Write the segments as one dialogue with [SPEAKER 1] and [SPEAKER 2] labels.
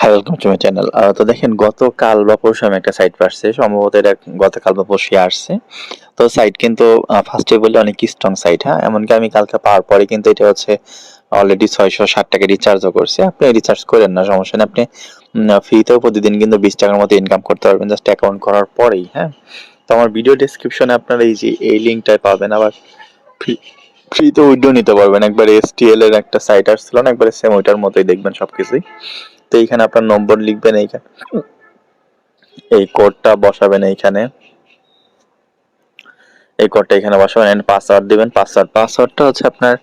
[SPEAKER 1] Hello welcome to my channel তো দেখেন, গতকাল বা পরশু আমি একটা সাইট পাচ্ছি সম্ভবত এটা গতকাল বা পরশু আসছে। তো সাইট কিন্তু ফার্স্টে বললে অনেক স্ট্রং সাইট হ্যাঁ? এমনকি আমি কালকে পাওয়ার পরে কিন্তু এটা হচ্ছে অলরেডি ছয়শো ষাট টাকা রিচার্জও করছে। আপনি রিচার্জ করেন না, সমস্যা নেই। আপনি ফ্রিতেও প্রতিদিন কিন্তু বিশ টাকার মতো ইনকাম করতে পারবেন জাস্ট অ্যাকাউন্ট করার পরেই হ্যাঁ? তো আমার ভিডিও ডিসক্রিপশনে আপনারা এই যে, এই লিঙ্কটাই পাবেন। আবার ফ্রি ফ্রিতে উইড্রো নিতে পারবেন। একবার এসটিএল এর একটা সাইট আসছিল না, একবারে সেম ওইটার মতোই দেখবেন সবকিছুই। তো এইখানে আপনার নম্বর লিখবেন এইখানে এই কোডটা বসাবেন এইখানে। এই কোডটা এখানে বসাবেন এন্ড পাসওয়ার্ড দিবেন। পাসওয়ার্ড পাসওয়ার্ডটা হচ্ছে আপনার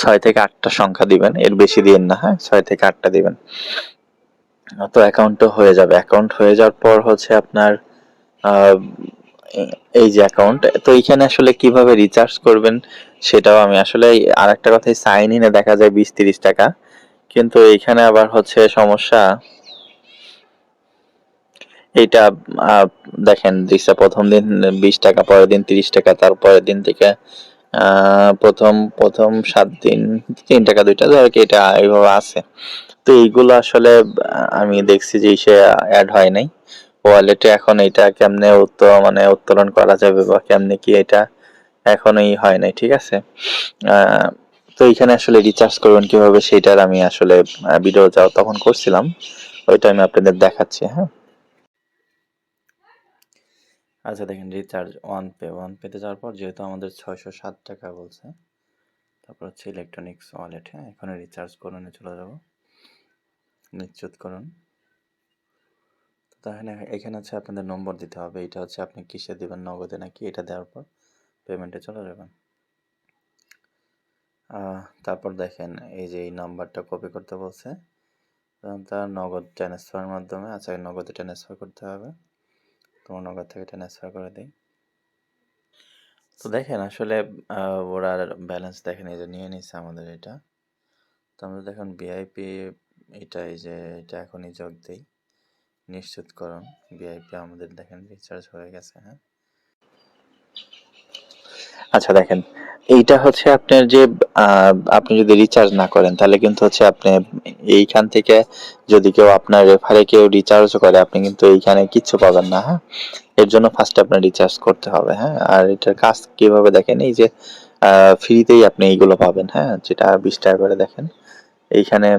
[SPEAKER 1] ছয় থেকে আটটা সংখ্যা দিবেন। এর বেশি দিন না হ্যাঁ? ছয় থেকে আটটা দিবেন। তো অ্যাকাউন্টও হয়ে যাবে। অ্যাকাউন্ট হয়ে যাওয়ার পর হচ্ছে আপনার এই যে অ্যাকাউন্ট তো এইখানে আসলে কীভাবে রিচার্জ করবেন সেটাও আমি আসলে আর একটা কথাই সাইন ইনে দেখা যায় বিশ তিরিশ টাকা। কিন্তু এইখানে আবার হচ্ছে সমস্যা। এইটা দেখেন দিচ্ছে প্রথম দিন বিশ টাকা, পরের দিন তিরিশ টাকা তারপরের দিন থেকে প্রথম প্রথম সাত দিন তিন টাকা দুইটা ধর কি এটা এইভাবে আছে। তো এইগুলো আসলে আমি দেখছি যে সে অ্যাড হয় নাই। ওয়ালেটে এখন এটা কেমনে উত্তর মানে উত্তোলন করা যাবে বা কেমনে কি এটা এখনই হয় নাই, ঠিক আছে? তো এখানে আসলে রিচার্জ করবেন কীভাবে সেটার আমি আসলে ভিডিও যাও তখন করছিলাম, ওইটা আমি আপনাদের দেখাচ্ছি হ্যাঁ। আচ্ছা দেখেন রিচার্জ ওয়ান পে ওয়ান পেতে যাওয়ার পর যেহেতু আমাদের ছয়শো সাত টাকা বলছে, তারপর হচ্ছে ইলেকট্রনিক্স ওয়ালেট হ্যাঁ এখানে রিচার্জ করুন চলে যাব। নিশ্চিত করুন। তাহলে এখানে হচ্ছে আপনাদের নম্বর দিতে হবে, এটা হচ্ছে আপনি কিসে দেবেন, নগদে নাকি, এটা দেওয়ার পর পেমেন্টে চলে যাবেন। তারপর দেখেন এই যে এই নাম্বারটা কপি করতে বলছে। তার নগদ ট্রান্সফারের মাধ্যমে আচ্ছা নগদে ট্রান্সফার করতে হবে। তোমার নগদ থেকে ট্রান্সফার করে দিই। তো দেখেন আসলে ওরা ব্যালেন্স দেখেন, এই যে নিয়ে নিচ্ছে আমাদের এটা। তো আমরা দেখুন ভিআইপি এটা এই যে, এটা এখনই যোগ দিই। নিশ্চিত নিশ্চিতকরণ ভিআইপি আমাদের দেখেন রিচার্জ হয়ে গেছে হ্যাঁ। আচ্ছা দেখেন এইটা হচ্ছে আপনার যে আপনি যদি রিচার্জ না করেন, তাহলে কিন্তু হচ্ছে আপনি এইখান থেকে যদি কেউ আপনার রেফারে কেউ রিচার্জও করে, আপনি কিন্তু এইখানে কিচ্ছু পাবেন না হ্যাঁ? এর জন্য ফার্স্টে আপনার রিচার্জ করতে হবে হ্যাঁ? আর এটার কাজ কীভাবে দেখেন, এই যে ফ্রিতেই আপনি এইগুলো পাবেন হ্যাঁ? যেটা বিশ টাকা করে দেখেন। এইখানে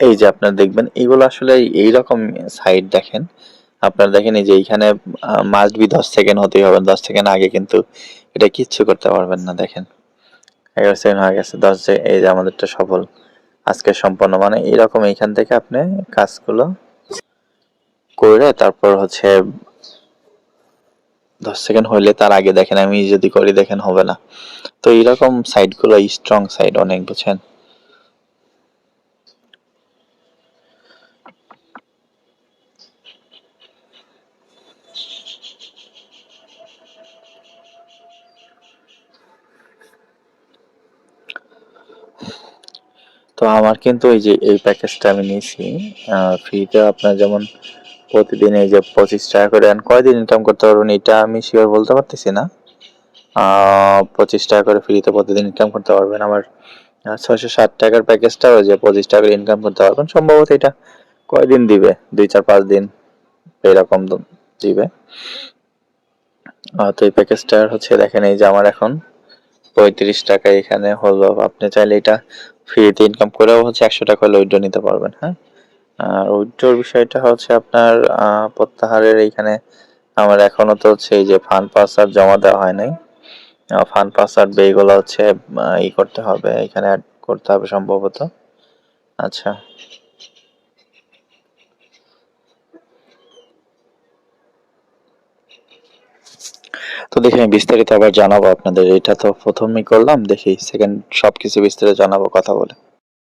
[SPEAKER 1] এই যে আপনার দেখবেন, এইগুলো আসলে এইরকম সাইট দেখেন আপনার দেখেন যে এইখানে মাস্ট বি দশ সেকেন্ড হতেই হবে। দশ সেকেন্ড আগে কিন্তু এটা কিচ্ছু করতে পারবেন না, দেখেন। এগারো সেকেন্ড হয়ে গেছে। দশ এই যে আমাদেরটা সফল। আজকে সম্পন্ন। মানে এরকম এইখান থেকে আপনি কাজগুলো করে তারপর হচ্ছে দশ সেকেন্ড হইলে তার আগে দেখেন, আমি যদি করি দেখেন হবে না। তো এইরকম সাইটগুলো স্ট্রং সাইট অনেক, বুঝছেন? আমার কিন্তু এই যে, এই প্যাকেজটা আমি নিয়েছি ফ্রিতে আপনার যেমন প্রতিদিন এই যে পঁচিশ টাকা করে আর কয়দিন ইনকাম করতে পারবেন এটা আমি শিওর বলতে পারতেছি না। পঁচিশ টাকা করে ফ্রিতে প্রতিদিন ইনকাম করতে পারবেন। আমার ছয়শো ষাট টাকার প্যাকেজটা ওই যে পঁচিশ টাকা করে ইনকাম করতে পারবেন। সম্ভবত এটা কয়দিন দিবে? দুই, চার, পাঁচ দিন এরকম দিবে। তো এই প্যাকেজটার হচ্ছে দেখেন এই যে আমার এখন পঁয়ত্রিশ টাকা এখানে হলো। আপনি চাইলে এটা ফ্রিতে ইনকাম করেও হচ্ছে একশো টাকা হলে উইড্রো নিতে পারবেন হ্যাঁ? আর উইড্রোর বিষয়টা হচ্ছে আপনার প্রত্যাহারের এইখানে আমার এখনও তো হচ্ছে এই যে ফান্ড পাস আর জমা দেওয়া হয় নাই। ফান্ড পাস আর বেগুলো হচ্ছে ই করতে হবে, এখানে অ্যাড করতে হবে সম্ভবত। আচ্ছা। তো দেখি আমি বিস্তারিত আবার জানাব আপনাদের। এটা তো প্রথমেই করলাম, দেখি সেকেন্ড সবকিছু বিস্তারিত জানাব, কথা বলে।